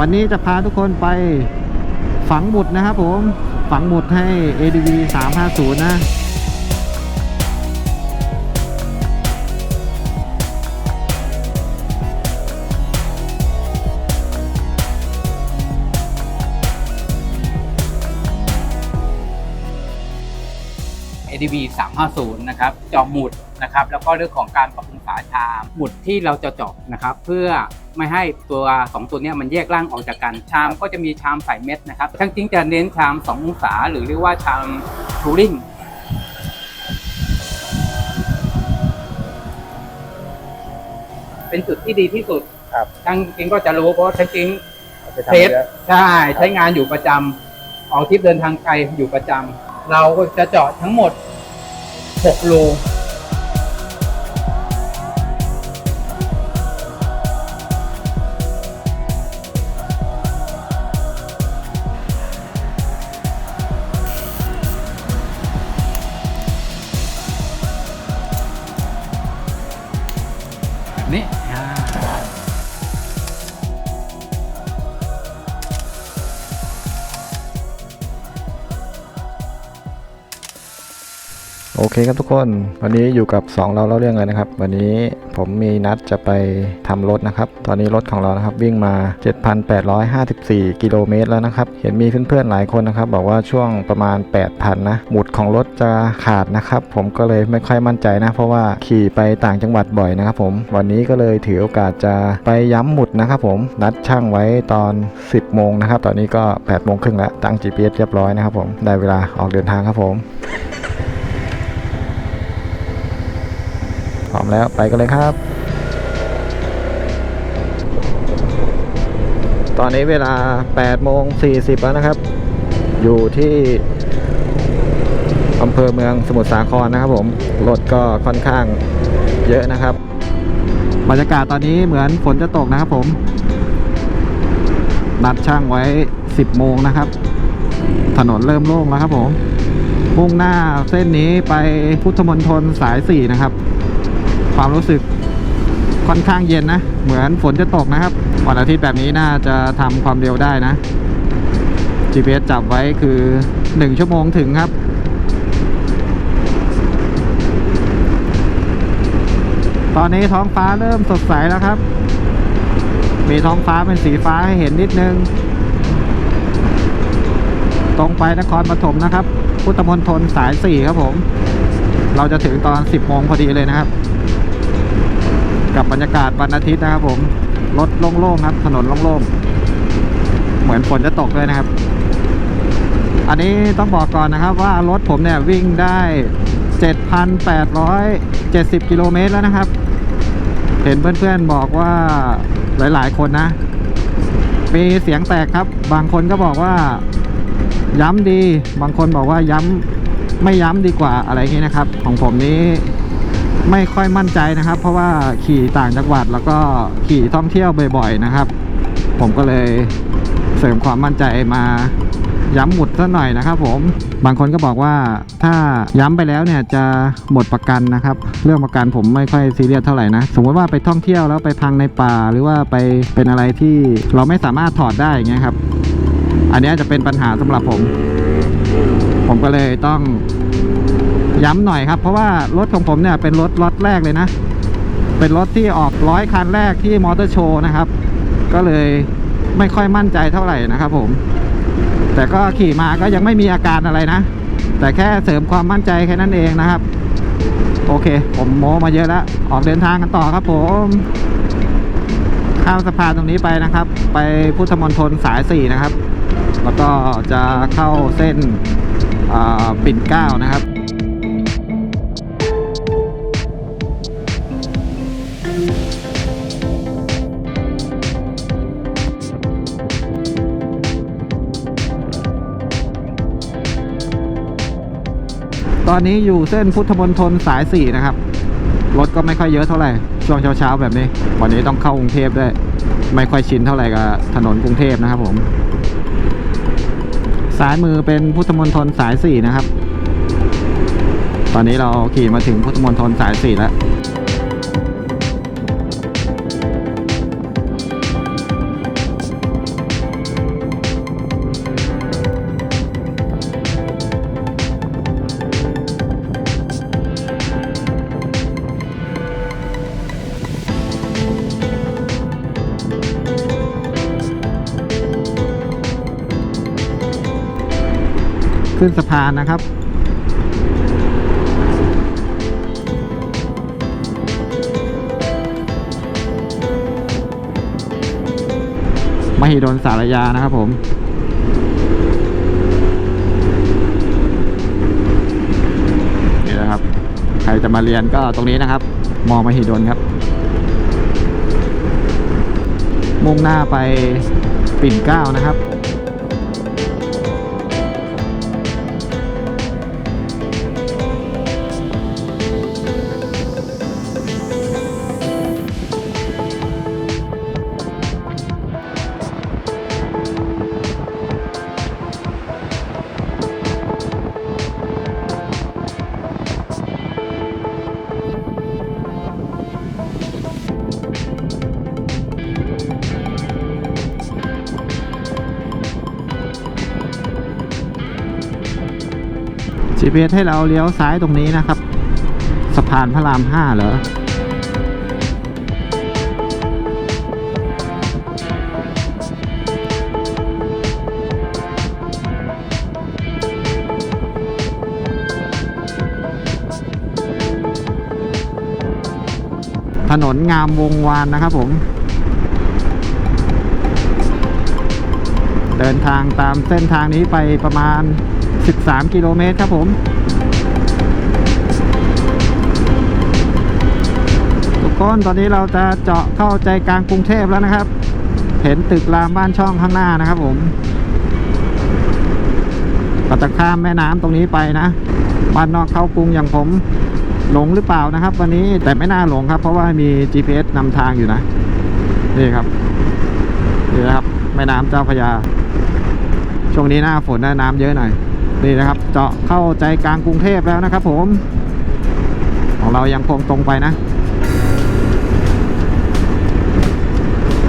วันนี้จะพาทุกคนไปฝังหมุดนะครับผมฝังหมุดให้ ADV 350 นะ ADB 350 นะครับเจาะหมุดนะครับ แล้วก็เรื่องของการปรับปรุงฝาชาม หมุดที่เราจะเจาะนะครับ เพื่อ ไม่ให้ตัว 2 ตัวเนี้ยมันแยกร่างออกจากกัน ชามก็จะมีชามใส่เม็ดนะครับทั้งจริงจะเน้นชาม 2 องศา หรือเรียกว่าชามทูริงเป็นจุดที่ดีที่สุดครับทั้งจริงก็จะรู้เพราะทั้งจริงเอาไปเททำสเยอะใช่ใช้งานอยู่ประจำออกทริปเดินทางไกลอยู่ประจำเราก็จะเจาะทั้งหมด 6 รู เคครับทุกคน วันนี้อยู่กับ 2 เราเล่าเรื่องเลยนะครับ วันนี้ผมมีนัดจะไปทำรถนะครับ ตอนนี้รถของเรานะครับวิ่งมา 7,854 กิโลเมตรแล้วนะครับ เห็นมีเพื่อนๆหลายคนนะครับ บอกว่าช่วงประมาณ 8,000 นะ หมุดของรถจะขาดนะครับ ผมก็เลยไม่ค่อยมั่นใจนะ เพราะว่าขี่ไปต่างจังหวัดบ่อยนะครับผม วันนี้ก็เลยถือโอกาสจะไปย้ำหมุดนะครับผม นัดช่างไว้ตอน 10 โมงนะครับ ตอนนี้ก็8โมงครึ่งแล้ว ตั้ง GPS เรียบร้อยนะครับผม ได้เวลาออกเดินทางครับผม พร้อ มแล้วไปกันเลยครับ ตอนนี้เวลา8โมง40แล้วนะครับ อยู่ที่อำเภอเมืองสมุทรสาครนะครับผมรถก็ค่อนข้างเยอะนะครับบรรยากาศตอนนี้เหมือนฝนจะตกนะครับผม นัดช่างไว้ 10 โมงนะครับ ถนนเริ่มโล่งแล้วครับผม มุ่งหน้าเส้นนี้ไปพุทธมณฑลสาย 4 นะครับ ความรู้สึกค่อนข้างเย็นนะ เหมือนฝนจะตกนะครับ วันอาทิตย์แบบนี้น่าจะทำความเร็วได้นะ GPS จับไว้คือ 1 ชั่วโมงถึงครับ ตอนนี้ท้องฟ้าเริ่มสดใสแล้วครับ มีท้องฟ้าเป็นสีฟ้าให้เห็นนิดนึง ตรงไปนครปฐมนะครับ พุทธมณฑลสาย 4 ครับผม เราจะถึงตอน 10โมงพอดีเลยนะครับ กับบรรยากาศวันอาทิตย์นะครับผมรถโล่งๆครับ ถนนโล่งๆเหมือนฝนจะตกเลยนะครับ อันนี้ต้องบอกก่อนนะครับว่ารถผมเนี่ยวิ่งได้ 7,870 กิโลเมตรแล้วนะครับ เห็นเพื่อนๆบอกว่าหลายๆคนนะมีเสียงแตกครับ บางคนก็บอกว่าย้ำดี บางคนบอกว่าย้ำไม่ย้ำดีกว่าอะไรอย่างนี้นะครับ ของผมนี้ ไม่ค่อยมั่นใจนะครับ เพราะว่าขี่ต่างจังหวัดแล้วก็ขี่ท่องเที่ยวบ่อยๆนะครับ ผมก็เลยเสริมความมั่นใจมาย้ำหมุดซะหน่อยนะครับ ผมบางคนก็บอกว่าถ้าย้ำไปแล้วเนี่ยจะหมดประกันนะครับ เรื่องประกันผมไม่ค่อยซีเรียสเท่าไหร่นะสมมติว่าไปท่องเที่ยวแล้วไปพังในป่า หรือว่าไปเป็นอะไรที่เราไม่สามารถถอดได้เงี้ยครับ อันนี้จะเป็นปัญหาสำหรับผม ผมก็เลยต้อง ย้ำหน่อยครับ เพราะว่ารถของผมเนี่ยเป็นรถล็อตแรกเลยนะ เป็นรถที่ออกร้อยคันแรกที่มอเตอร์โชว์นะครับ ก็เลยไม่ค่อยมั่นใจเท่าไหร่นะครับผม แต่ก็ขี่มาก็ยังไม่มีอาการอะไรนะ แต่แค่เสริมความมั่นใจแค่นั้นเองนะครับ โอเค ผมโม้มาเยอะแล้ว ออกเดินทางกันต่อครับผมข้ามสะพานตรงนี้ไปนะครับ ไปพุทธมณฑลสายสี่นะครับ แล้วก็จะเข้าเส้นปิ่นเกล้านะครับ ตอนนี้อยู่เส้นพุทธมณฑลสายสี่นะครับ รถก็ไม่ค่อยเยอะเท่าไหร่ ช่วงเช้าๆแบบนี้ วันนี้ต้องเข้ากรุงเทพด้วย ไม่ค่อยชินเท่าไหร่กับถนนกรุงเทพนะครับผม สายมือเป็นพุทธมณฑลสายสี่นะครับ ตอนนี้เราขี่มาถึงพุทธมณฑลสายสี่แล้ว ขึ้นสะพานนะครับมหิดลสารยานะครับผม นี่นะครับ ใครจะมาเรียนก็ตรงนี้นะครับ มอมหิดลครับ มุ่งหน้าไปปิ่นเก้านะครับ GPS ให้เราเลี้ยวซ้ายตรงนี้นะครับ สะพานพระรามห้าเหรอถนนงามวงวานนะครับผม เดินทางตามเส้นทางนี้ไปประมาณ 13 กิโลเมตรครับผมทุกคนตอนนี้เราจะเจาะเข้าใจกลางกรุงเทพแล้วนะครับ เห็นตึกรามบ้านช่องข้างหน้านะครับผมก็จะข้ามแม่น้ำตรงนี้ไปนะบ้านนอกเข้ากรุงอย่างผมหลงหรือเปล่านะครับ วันนี้แต่ไม่น่าหลงครับ เพราะว่ามี GPS นำทางอยู่นะ นี่ครับนี่นะครับแม่น้ำเจ้าพระยาช่วงนี้หน้าฝนนะน้ำเยอะหน่อย นี่นะครับ เจาะเข้าใจกลางกรุงเทพแล้วนะครับ ผม ของเรายังคงตรงไปนะ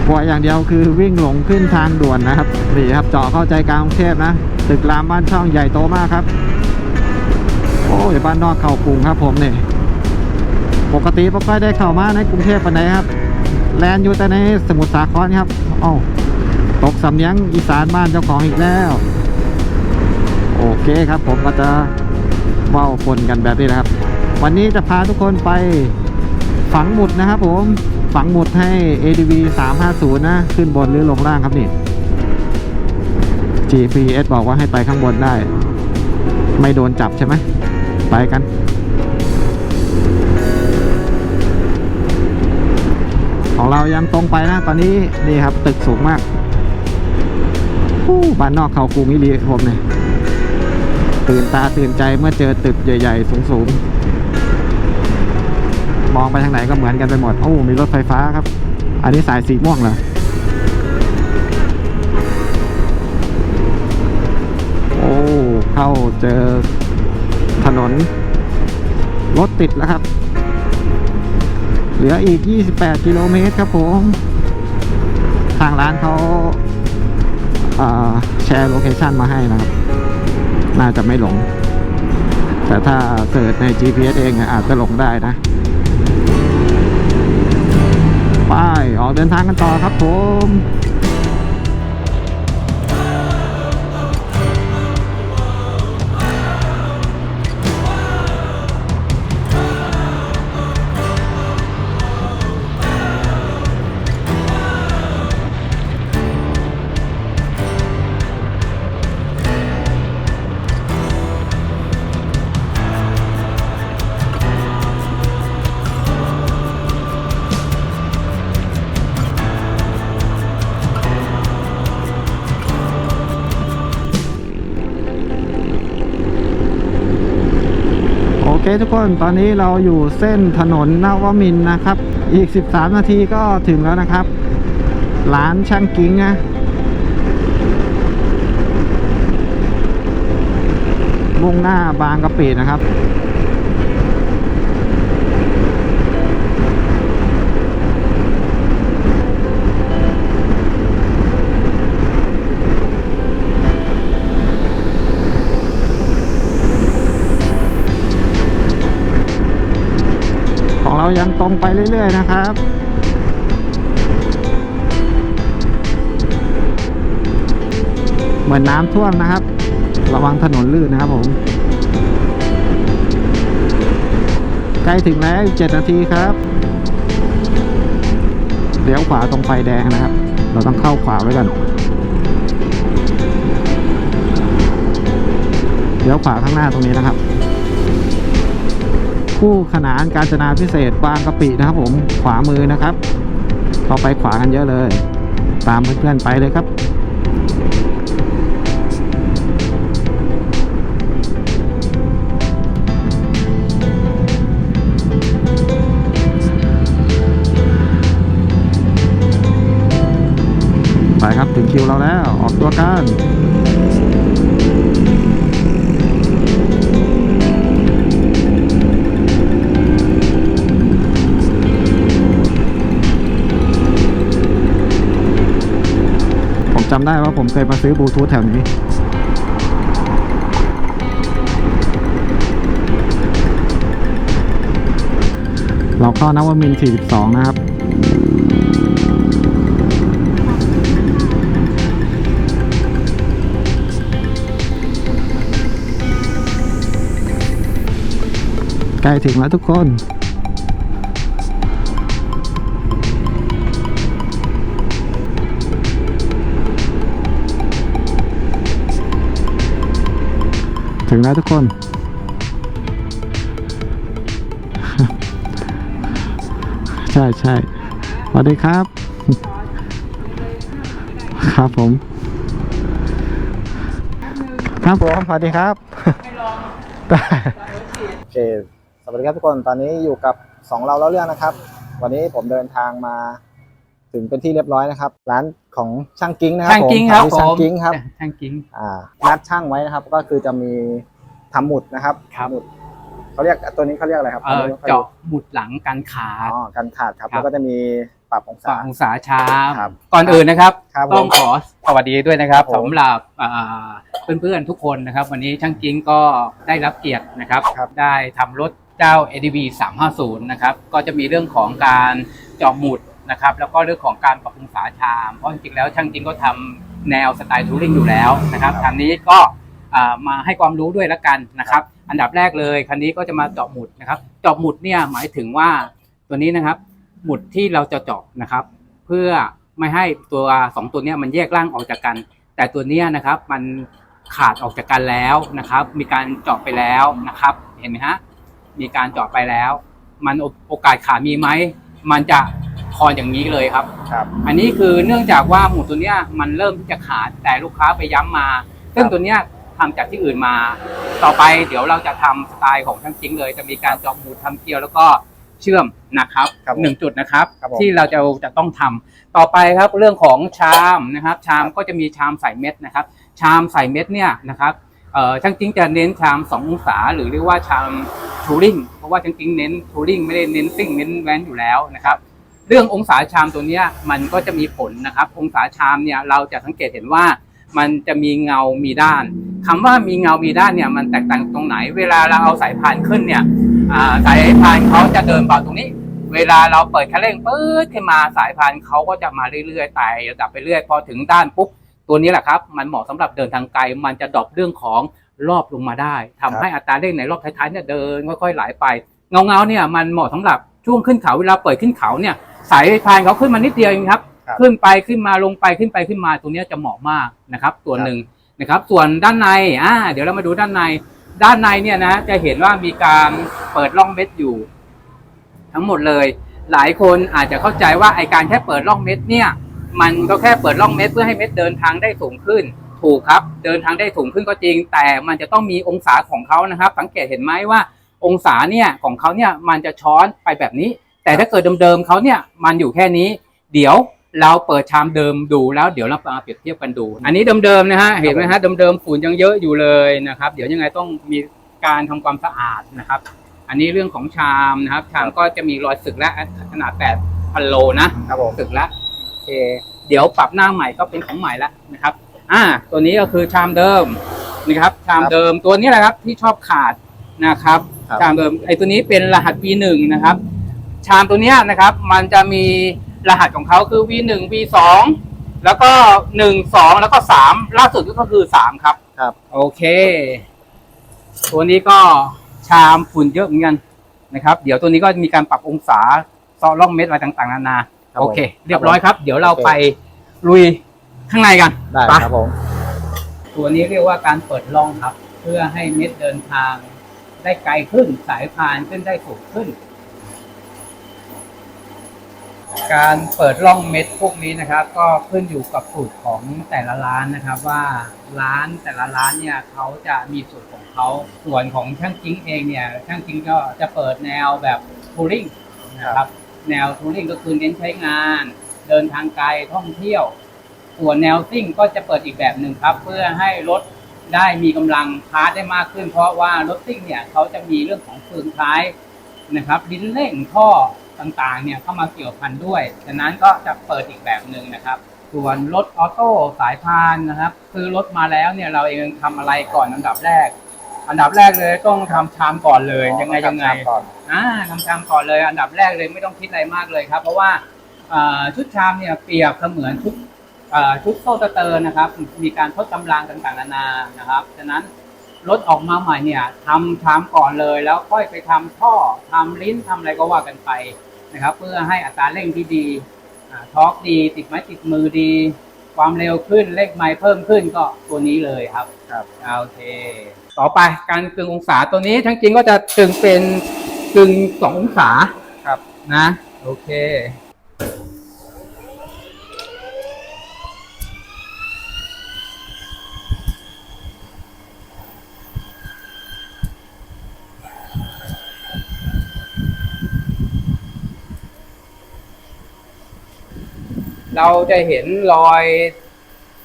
กลัวอย่างเดียวคือวิ่งหลงขึ้นทางด่วนนะครับนี่ครับเจาะเข้าใจกลางกรุงเทพนะตึกรามบ้านช่องใหญ่โตมากครับ โอ้ยบ้านนอกเข้ากรุงครับผมเนี่ยปกติไม่ค่อยได้เข้ามาในกรุงเทพปานใดครับ แลนอยู่แต่ในสมุทรสาครครับอ้าตกสำเนียงอีสานบ้านเจ้าของอีกแล้ว โอเคครับผมก็จะเว้าคนกันแบบนี้นะครับ วันนี้จะพาทุกคนไปฝังหมุดนะครับผมฝังหมุดให้ ADV 350 นะ ขึ้นบนหรือลงล่างครับนี่ GPS บอกว่าให้ไปข้างบนได้ ไม่โดนจับใช่ไหม ไปกัน ของเรายังตรงไปนะ ตอนนี้นี่ครับตึกสูงมากบ้านนอกเขากรุงนี่ดีผมเนี่ย ตื่นตาตื่นใจเมื่อเจอตึกใหญ่ ๆ สูงๆ มองไปทางไหนก็เหมือนกันไปหมด โอ้ มีรถไฟฟ้าครับ อันนี้สายสีม่วงเหรอโอ้เข้าเจอถนน รถติดแล้วครับ เหลืออีก 28 กิโลเมตรครับผม ทางร้านเขาาแชร์โลเคชันมาให้นะครับ น่าจะไม่หลง แต่ถ้าเสิร์ชใน GPS เองอะอาจจะหลงได้นะไปออกเดินทางกันต่อครับผม คทุกคนตอนนี้เราอยู่เส้นถนนนวมินนะครับ อีก 13 นาทีก็ถึงแล้วนะครับ ร้านช่างกิ้งนะมุ่งหน้าบางกะปินะครับ ยังตรงไปเรื่อย ๆ นะครับ เหมือนน้ำท่วมนะครับ ระวังถนนลื่นนะครับผม ใกล้ถึงแล้วเจ็ดนาทีครับเลี้ยวขวาตรงไฟแดงนะครับ เราต้องเข้าขวาไว้ก่อนเลี้ยวขวาข้างหน้าตรงนี้นะครับ คู่ขนานการจนาพิเศษบางกะปินะครับผมขวามือนะครับเข้าไปขวากันเยอะเลย ตามเพื่อนๆไปเลยครับไปครับถึงคิวเราแล้วออกตัวกัน ผมเคยมาซื้อบลูทูธแถวนี้เราเข้านวมิน 42 นะครับ ใกล้ถึงแล้วทุกคน ถึงแล้วทุกคน ใช่ใช่สวัสดีครับ ครับผม ครับผมสวัสดีครับโอเค สวัสดีครับทุกคน ตอนนี้อยู่กับสองเราเล่าเรื่องนะครับ วันนี้ผมเดินทางมา ถึงเป็นที่เรียบร้อยนะครับ ร้านของช่างกิ้งนะครับช่างกิ้งครับผมผมช่างกิ้งครับช่างกิ้งอ่านัดช่างไว้นะครับ ก็คือจะมีทำหมุดนะครับครับหมุดเขาเรียกตัวนี้เขาเรียกอะไรครับเออเจาะหมุดหลังกันขาอ๋อกันขาดครับครับ แล้วก็จะมีปรับองฝั่ศางองศาชามครับก่อนอื่นนะครับครับผมต้องขอสวัสดีด้วยนะครับครับผมสำหรับอ่าเพื่อนๆทุกคนนะครับ วันนี้ช่างกิ้งก็ได้รับเกียรตินะครับครับได้ทำรถเจ้า ADB 350 นะครับ ก็จะมีเรื่องของการเจาะหมุด นะครับ แล้วก็เรื่องของการปรับองศาชาม เพราะจริงๆแล้วช่างกิ้งก็ทำแนวสไตล์ทัวริงอยู่แล้วนะครับครับทางนี้ก็มาให้ความรู้ด้วยละกันนะครับ อันดับแรกเลยคันนี้ก็จะมาเจาะหมุดนะครับ เจาะหมุดเนี่ยหมายถึงว่าตัวนี้นะครับ หมุดที่เราจะเจาะนะครับ เพื่อไม่ให้ตัวสองตัวนี้มันแยกร่างออกจากกัน แต่ตัวนี้นะครับมันขาดออกจากกันแล้วนะครับ มีการเจาะไปแล้วนะครับ เห็นไหมฮะมีการเจาะไปแล้ว มันโอโอกาสขาดมีไหมมันจะ คอนอย่างนี้เลยครับ ครับ อันนี้คือเนื่องจากว่าหมุดตัวเนี้ยมันเริ่มที่จะขาดแต่ลูกค้าไปย้ำมา ซึ่งตัวเนี้ยทำจากที่อื่นมา ต่อไปเดี๋ยวเราจะทำสไตล์ของช่างจริงเลย จะมีการเจาะหมุดทำเกลียวแล้วก็เชื่อมนะครับครับผมหนึ่งจุดนะครับ ครับผม ที่เราจะจะต้องทำต่อไปครับเรื่องของชามนะครับ ชามก็จะมีชามใส่เม็ดนะครับ ชามใส่เม็ดเนี่ยนะครับเอ่อช่างจริงจะเน้นชาม2องศาหรือเรียกว่าชามทูริงเพราะว่าช่างจริงเน้นทูริงไม่ได้เน้นซิ่งเน้นแว้นอยู่แล้วนะครับ เรื่ององศาชามตัวนี้มันก็จะมีผลนะครับ องศาชามเนี่ยเราจะสังเกตเห็นว่ามันจะมีเงา มีด้านคำว่ามีเงา มีด้านเนี่ยมันแตกต่างตรงไหน เวลาเราเอาสายพานขึ้นเนี่ยสายพานเขาจะเดินเบาตรงนี้ เวลาเราเปิดคันเร่งปื๊ดขึ้นมาสายพานเขาก็จะมาเรื่อยๆไต่ระดับไปเรื่อยพอถึงด้านปุ๊บตัวนี้แหละครับ มันเหมาะสำหรับเดินทางไกล มันจะดรอปเรื่องของรอบลงมาได้ทำให้อัตราเร่งในรอบท้ายๆเนี่ยเดินค่อยๆไหลไป เงาเงาเนี่ยมันเหมาะสำหรับช่วงขึ้นเขาเวลาเปิดขึ้นเขาเนี่ย สายพานเขาขึ้นมานิดเดียวเองครับ ครับขึ้นไปขึ้นมาลงไปขึ้นไปขึ้นมาตรงเนี้ยจะเหมาะมากนะครับ ตัวครับ หนึ่งนะครับ ส่วนด้านในอ่าเดี๋ยวเรามาดูด้านใน ด้านในเนี่ยนะจะเห็นว่ามีการเปิดร่องเม็ดอยู่ ทั้งหมดเลย หลายคนอาจจะเข้าใจว่าไอการแค่เปิดร่องเม็ดเนี่ย มันก็แค่เปิดร่องเม็ดเพื่อให้เม็ดเดินทางได้สูงขึ้น ถูกครับ เดินทางได้สูงขึ้นก็จริง แต่มันจะต้องมีองศาของเขานะครับ สังเกตเห็นไหมว่า องศาเนี่ยของเขาเนี่ยมันจะช้อนไปแบบนี้ แต่ถ้าเกิดเดิมๆเขาเนี่ยมันอยู่แค่นี้ เดี๋ยวเราเปิดชามเดิมดูแล้วเดี๋ยวเรามาเปรียบเทียบกันดู อันนี้เดิมๆนะฮะเห็นไหมฮะเดิมๆฝุ่นยังเยอะอยู่เลยนะครับ เดี๋ยวยังไงต้องมีการทำความสะอาดนะครับ อันนี้เรื่องของชามนะครับ ชามก็จะมีรอยสึกและขนาด8พันโลนะครับผมสึกแล้วโอเคเดี๋ยวปรับหน้าใหม่ก็เป็นของใหม่แล้วนะครับ อ่า ตัวนี้ก็คือชามเดิมนะครับ ชามเดิมตัวนี้แหละครับที่ชอบขาดนะครับครับชามเดิมไอ้ตัวนี้เป็นรหัส V1 นะครับ ชามตัวเนี้ยนะครับ มันจะมีรหัสของเขาคือ V1 V2 แล้วก็หนึ่งสองแล้วก็สามล่าสุดก็คือสามครับ ครับ โอเค ตัวนี้ก็ชามฝุ่นเยอะเหมือนกันนะครับ เดี๋ยวตัวนี้ก็มีการปรับองศาซอล่องเม็ดอะไรต่างๆนานา ครับผมโอเค เรียบร้อยครับ เดี๋ยวเราโอเค ไปลุยข้างในกันได้ไปครับผม ตัวนี้เรียกว่าการเปิดร่องครับ เพื่อให้เม็ดเดินทาง ได้ไกลขึ้นสายพานขึ้นได้สูงขึ้น การเปิดร่องเม็ดพวกนี้นะครับ ก็ขึ้นอยู่กับสูตรของแต่ละร้านนะครับ ว่าร้านแต่ละร้านเนี่ยเขาจะมีสูตรของเขาส่วนของช่างจิ้งเองเนี่ยช่างจิ้งก็จะเปิดแนวแบบทัวริงนะครับแนวทัวริงก็คือเน้นใช้งาน เดินทางไกลท่องเที่ยว ส่วนแนวซิ่งก็จะเปิดอีกแบบหนึ่งครับ เพื่อให้รถได้มีกำลังพาร์ทได้มากขึ้น เพราะว่ารถซิ่งเนี่ยเขาจะมีเรื่องของเฟืองท้ายนะครับ ลิ้นเร่งท่อ ต่างๆเนี่ยเข้ามาเกี่ยวพันด้วยฉะนั้นก็จะเปิดอีกแบบหนึ่งนะครับ ส่วนรถออโต้สายพานนะครับซื้อรถมาแล้วเนี่ยเราเองทำอะไรก่อนอันดับแรก อันดับแรกเลยต้องทำชามก่อนเลยยังไงยังไงก่อนอ่าทำชามก่อนเลย อันดับแรกเลยไม่ต้องคิดอะไรมากเลยครับ เพราะว่าอ่าชุดชามเนี่ยเปรียบเสมือนชุดอ่าชุดโซ่สเตอร์นะครับ มีการทดกำลังต่างๆนานานะครับฉะนั้นรถออกมาใหม่เนี่ยทำชามก่อนเลย แล้วค่อยไปทำท่อทำลิ้นทำอะไรก็ว่ากันไป นะครับ เพื่อให้อัตราเร่งที่ดีอ่าทอร์กดี ติดไม้ติดมือดี ความเร็วขึ้นเลขไมล์เพิ่มขึ้นก็ตัวนี้เลยครับครับโอเค ต่อไปการกึ่งองศาตัวนี้ทั้งจริงก็จะกึ่งเป็นกึ่งสององศาครับนะ โอเค เราจะเห็นรอย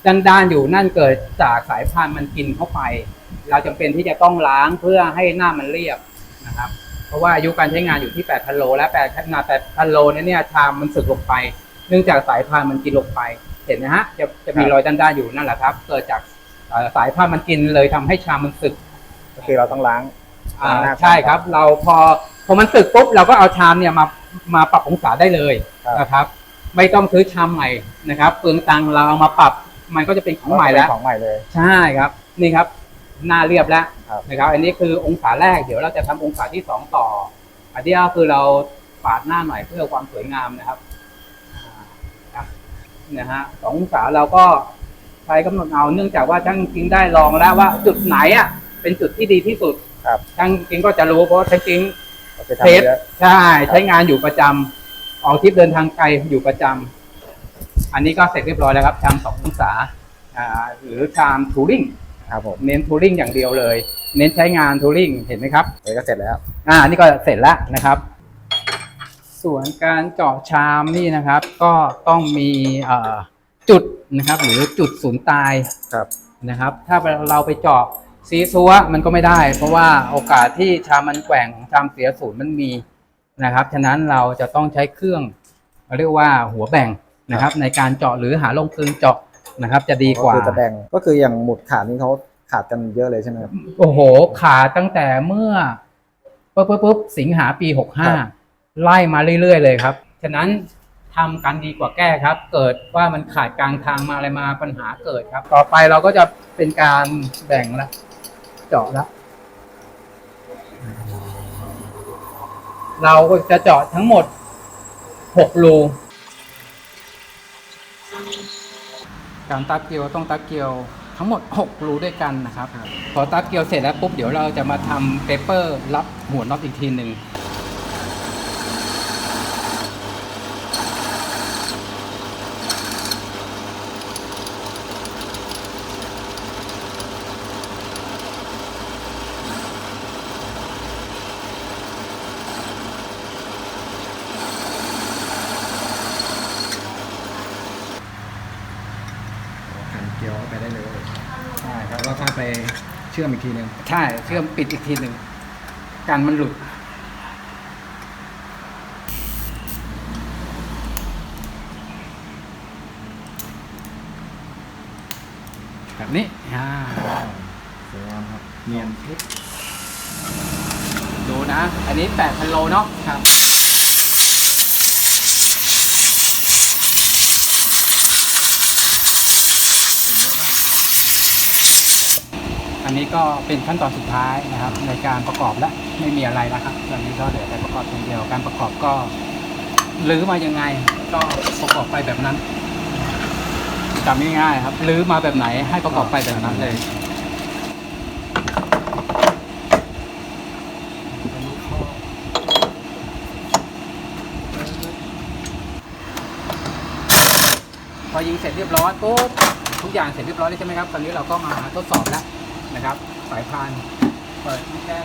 ด้านๆอยู่นั่นเกิดจากสายพานมันกินเข้าไป เราจำเป็นที่จะต้องล้างเพื่อให้หน้ามันเรียบนะครับ เพราะว่าอายุการใช้งานอยู่ที่8,000โลและ8งาน8,000โลเนี่ยเนี่ยชามมันสึกลงไป เนื่องจากสายพานมันกินลงไป เห็นนะฮะจะจะมีครับรอยด้านๆอยู่นั่นแหละครับ เกิดจากเอ่อสายพานมันกินเลยทำให้ชามมันสึกก็คือเราต้องล้างอ่าล้างหน้าใช่ครับ เราพอพอมันสึกปุ๊บเราก็เอาชามเนี่ยมามาปรับองศาได้เลยครับนะครับ ไม่ต้องซื้อชามใหม่นะครับเปลืองตังค์เราเอามาปรับ มันก็จะเป็นของใหม่แล้ว ของใหม่เลย ใช่ครับ นี่ครับ หน้าเรียบแล้วครับ นะครับ อันนี้คือองศาแรก เดี๋ยวเราจะทำองศาที่สองต่อ อันนี้ก็คือเราปาดหน้าหน่อยเพื่อความสวยงามนะครับอ่าครับนะฮะสององศาเราก็ใช้กำหนดเอา เนื่องจากว่าช่างจริงได้ลองแล้วว่าจุดไหนอะ เป็นจุดที่ดีที่สุดครับ ช่างจริงก็จะรู้เพราะว่าช่างจริงเราไปทำเยอะใช่ ใช้งานอยู่ประจำ ออกทริปเดินทางไกลอยู่ประจำอันนี้ก็เสร็จเรียบร้อยแล้วครับชามสององศาอ่าหรือชามทูริงครับผมเน้นทูริงอย่างเดียวเลย เน้นใช้งานทูริงเห็นไหมครับเดี๋ยวก็เสร็จแล้ว อ่านี่ก็เสร็จแล้วนะครับ ส่วนการเจาะชามนี่นะครับ ก็ต้องมีเอ่อจุดนะครับ หรือจุดศูนย์ตายครับนะครับ ถ้าเราไปเจาะซีซัวมันก็ไม่ได้ เพราะว่าโอกาสที่ชามมันแกว่งชามเสียศูนย์มันมี นะครับ ฉะนั้นเราจะต้องใช้เครื่องเรียกว่าหัวแบ่งนะครับ ในการเจาะหรือหาลงกลึงเจาะนะครับ จะดีกว่าก็คือจะแบ่งก็คืออย่างหมุดขาดนี่เขาขาดกันเยอะเลยใช่ไหมครับโอ้โห ขาดตั้งแต่เมื่อปุ๊บปุ๊บปุ๊บสิงหาปีหกครัห้าบไล่มาเรื่อยๆ เลยครับ ฉะนั้นทำกันดีกว่าแก้ครับ เกิดว่ามันขาดกลางทางมาอะไรมาปัญหาเกิดครับ ต่อไปเราก็จะเป็นการแบ่งละเจาะละ เราก็จะเจาะทั้งหมดหกรูการตักเกียวต้องตักเกียวทั้งหมด 6 รูด้วยกันนะครับ พอตักเกียวเสร็จแล้วปุ๊บเดี๋ยวเราจะมาทำเปเปอร์รับหัวน็อตอีกทีหนึ่ง ไปได้เลยใช่ครับแล้วก็ไปเชื่อมอีกทีหนึ่งใช่เชื่อมปิดอีกทีหนึ่งกันมันหลุด แบบนี้อ่าสวยงามครับเนียน ดูนะ อันนี้8พันโลเนาะครับ นนี้ก็เป็นขั้นตอนสุดท้ายนะครับ ในการประกอบและไม่มีอะไรแล้วครับตอนนี้ก็เหลือแต่ประกอบอย่างเดียวการประกอบก็รื้อมายังไงก็ประกอบไปแบบนั้นจำง่ายๆครับรื้อมาแบบไหนให้ประกอบไปแบบนั้นเลยพอยิงเสร็จเรียบร้อยปุ๊บทุกอย่างเสร็จเรียบร้อยแล้วใช่ไหมครับตอนนี้เราก็มาทดสอบแล้ว นะครับ สายพานเปิดไม่แค่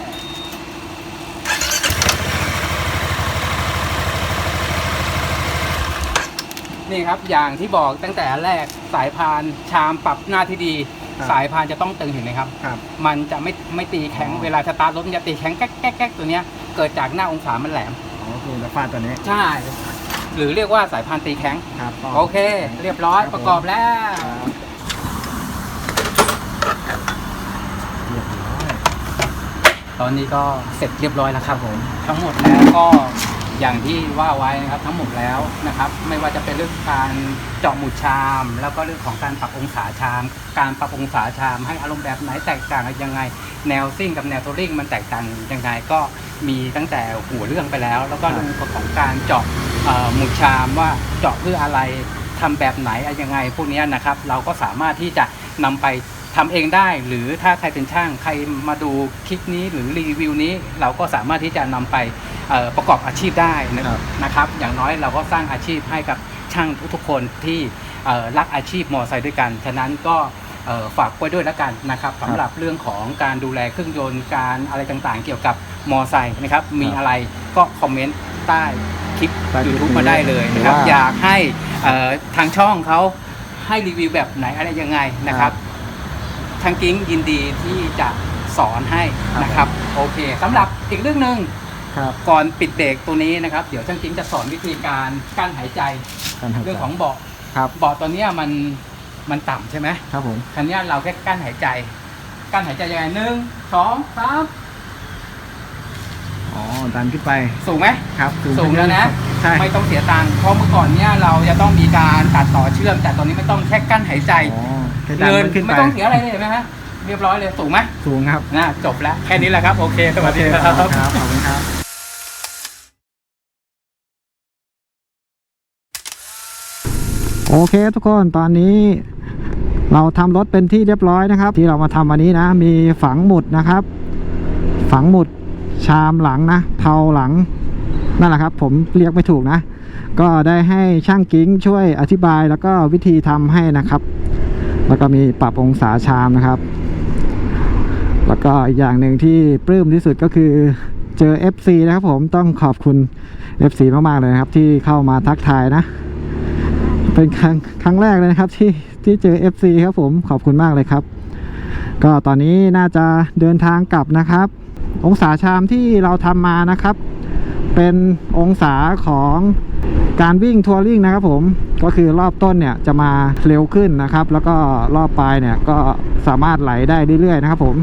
นี่ครับอย่างที่บอกตั้งแต่แรกสายพานชามปรับหน้าที่ดี ครับสายพานจะต้องตึงเห็นไหมครับ ครับมันจะไม่ไม่ตีแข็งอ๋อ เวลาสตาร์ทรถมันจะตีแข็งแก๊กแก๊กแก๊กตัวเนี้ยเกิดจากหน้าองศามันแหลม อ๋อคือจะฟาดตัวนี้ใช่ หรือเรียกว่าสายพานตีแข็ง ครับ โอเค เรียบร้อยครับผม ประกอบแล้ว ครับเรียบร้อย ตอนนี้ก็เสร็จเรียบร้อยแล้วครับผมทั้งหมดแล้วก็อย่างที่ว่าไว้นะครับทั้งหมดแล้วนะครับ ไม่ว่าจะเป็นเรื่องการเจาะหมุดชาม แล้วก็เรื่องของการปรับองศาชาม การปรับองศาชาม ให้อารมณ์แบบไหนแตกต่างกันยังไง แนวซิ่งกับแนวทัวริ่งมันแตกต่างยังไงก็มีตั้งแต่หัวเรื่องไปแล้ว แล้วก็เรื่องของการเจาะหมุดชามว่าเจาะเพื่ออะไรทำแบบไหนอะไรยังไงพวกนี้นะครับ เราก็สามารถที่จะนำไป ทำเองได้หรือถ้าใครเป็นช่างใครมาดูคลิปนี้หรือรีวิวนี้เราก็สามารถที่จะนำไปเอ่อประกอบอาชีพได้นะครับนะครับ อย่างน้อยเราก็สร้างอาชีพให้กับช่างทุกๆคนที่เอ่อรักอาชีพมอเตอร์ไซค์ด้วยกัน ฉะนั้นก็เอ่อฝากไว้ด้วยแล้วกันนะครับสำหรับเรื่องของการดูแลเครื่องยนต์การอะไรต่างๆ เกี่ยวกับมอเตอร์ไซค์นะครับ มีอะไรก็คอมเมนต์ใต้คลิปใต้คลิป YouTube นี้มาได้เลยนะครับว่าอยากให้เอ่อทางช่องเขาให้รีวิวแบบไหนอะไรยังไงนะครับทางกิ้งยินดีที่จะสอนให้นะครับ โอเคสำหรับอีกเรื่องหนึ่งครับก่อนปิดเบรกตัวนี้นะครับ เดี๋ยวช่างกิ้งจะสอนวิธีการกั้นหายใจการหายใจ เรื่องของเบาะครับเบาะตัวเนี้ยมันมันต่ำใช่ไหมครับผม คันเนี้ยเราแค่กั้นหายใจ กั้นหายใจยังไงหนึ่งสองสาม อ๋อดันขึ้นไป สูงไหมครับสูงแล้วนะ ใช่ไม่ต้องเสียตังค์เพราะเมื่อก่อนเนี้ยเราจะต้องมีการตัดต่อเชื่อม แต่ตอนนี้ไม่ต้องแค่กั้นหายใจอ๋อแค่ดันเงินมันขึ้นไปไม่ต้องเสียอะไรเลยเห็นไหมฮะเรียบร้อยเลยสูงไหมสูงครับนะจบแล้วแค่นี้แหละครับ โอเคสวัสดีครับครับขอบคุณครับโอเคทุกคนตอนนี้เราทำรถเป็นที่เรียบร้อยนะครับ ที่เรามาทำวันนี้นะ มีฝังหมุดนะครับ ฝังหมุด ชามหลังนะเผาหลังนั่นแหละครับ ผมเรียกไม่ถูกนะ ก็ได้ให้ช่างกิ้งช่วยอธิบายแล้วก็วิธีทำให้นะครับ แล้วก็มีปรับองศาชามนะครับ แล้วก็อีกอย่างหนึ่งที่ปลื้มที่สุดก็คือเจอ FC นะครับผมต้องขอบคุณ FC มากๆเลยครับ ที่เข้ามาทักทายนะ เป็นครั้งครั้งแรกเลยนะครับที่ที่เจอ FC ครับผมขอบคุณมากเลยครับ ก็ตอนนี้น่าจะเดินทางกลับนะครับ องศาชามที่เราทำมานะครับ เป็นองศาของการวิ่งทัวริงนะครับผมก็คือรอบต้นเนี่ยจะมาเร็วขึ้นนะครับ แล้วก็รอบปลายเนี่ยก็สามารถไหลได้เรื่อยๆนะครับผม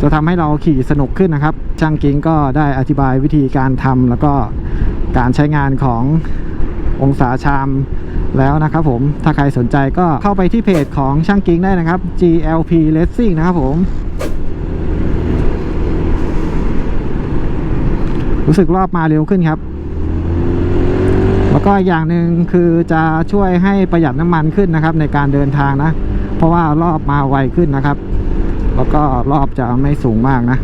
จะทำให้เราขี่สนุกขึ้นนะครับ ช่างกิ้งก็ได้อธิบายวิธีการทำแล้วก็การใช้งานขององศาชามแล้วนะครับผม ถ้าใครสนใจก็เข้าไปที่เพจของช่างกิ้งได้นะครับ GLP Racing นะครับผม รู้สึกรอบมาเร็วขึ้นครับ แล้วก็อย่างหนึ่งคือจะช่วยให้ประหยัดน้ำมันขึ้นนะครับ ในการเดินทางนะ เพราะว่ารอบมาไวขึ้นนะครับ แล้วก็รอบจะไม่สูงมากนะ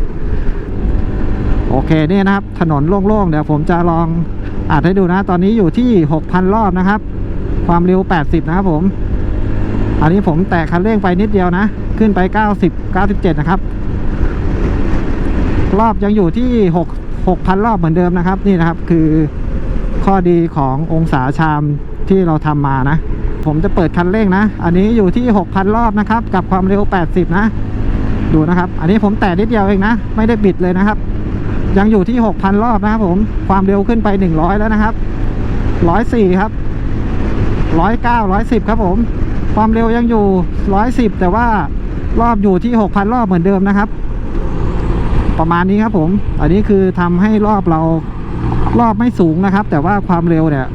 โอเคนี่นะครับ ถนนโล่งๆ เดี๋ยวผมจะลองอัดให้ดูนะ ตอนนี้อยู่ที่ 6,000 รอบนะครับ ความเร็ว 80 นะครับผมอันนี้ผมแตะคันเร่งไปนิดเดียวนะ ขึ้นไป 90 97 นะครับ รอบยังอยู่ที่6 6,000 รอบเหมือนเดิมนะครับ นี่นะครับคือข้อดีขององศาชามที่เราทำมานะ ผมจะเปิดคันเร่งนะ อันนี้อยู่ที่ 6,000 รอบนะครับ กับความเร็ว 80 นะ ดูนะครับ อันนี้ผมแตะนิดเดียวเองนะ ไม่ได้บิดเลยนะครับ ยังอยู่ที่ 6,000 รอบนะครับผมความเร็วขึ้นไป 100 แล้วนะครับ 104 ครับ 109 110 ครับผม ความเร็วยังอยู่ 110 แต่ว่ารอบอยู่ที่ 6,000 รอบเหมือนเดิมนะครับ ประมาณนี้ครับผม อันนี้คือทำให้รอบเรารอบไม่สูงนะครับ แต่ว่าความเร็วเนี่ย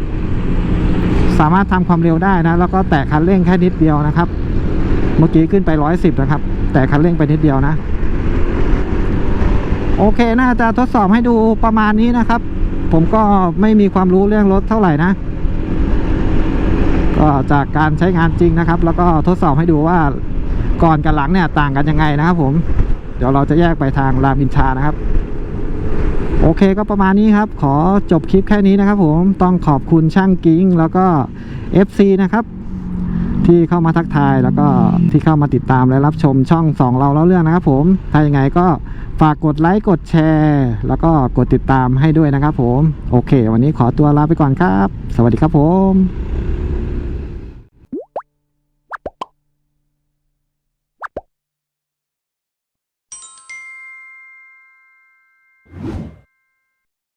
สามารถทำความเร็วได้นะ แล้วก็แตะคันเร่งแค่นิดเดียวนะครับ เมื่อกี้ขึ้นไป110นะครับ แต่คันเร่งไปนิดเดียวนะ โอเคน่าจะทดสอบให้ดูประมาณนี้นะครับ ผมก็ไม่มีความรู้เรื่องรถเท่าไหร่นะ ก็จากการใช้งานจริงนะครับ แล้วก็ทดสอบให้ดูว่าก่อนกับหลังเนี่ยต่างกันยังไงนะครับผม เดี๋ยวเราจะแยกไปทางรามอินทานะครับ โอเคก็ประมาณนี้ครับ ขอจบคลิปแค่นี้นะครับ ผมต้องขอบคุณช่างกิ้งแล้วก็ FC นะครับ ที่เข้ามาทักทายแล้วก็ที่เข้ามาติดตามและรับชมช่องสองเราเล่าเรื่องนะครับ ผมถ้ายังไงก็ฝากกดไลค์กดแชร์ แล้วก็กดติดตามให้ด้วยนะครับ ผมโอเค วันนี้ขอตัวลาไปก่อนครับ สวัสดีครับผม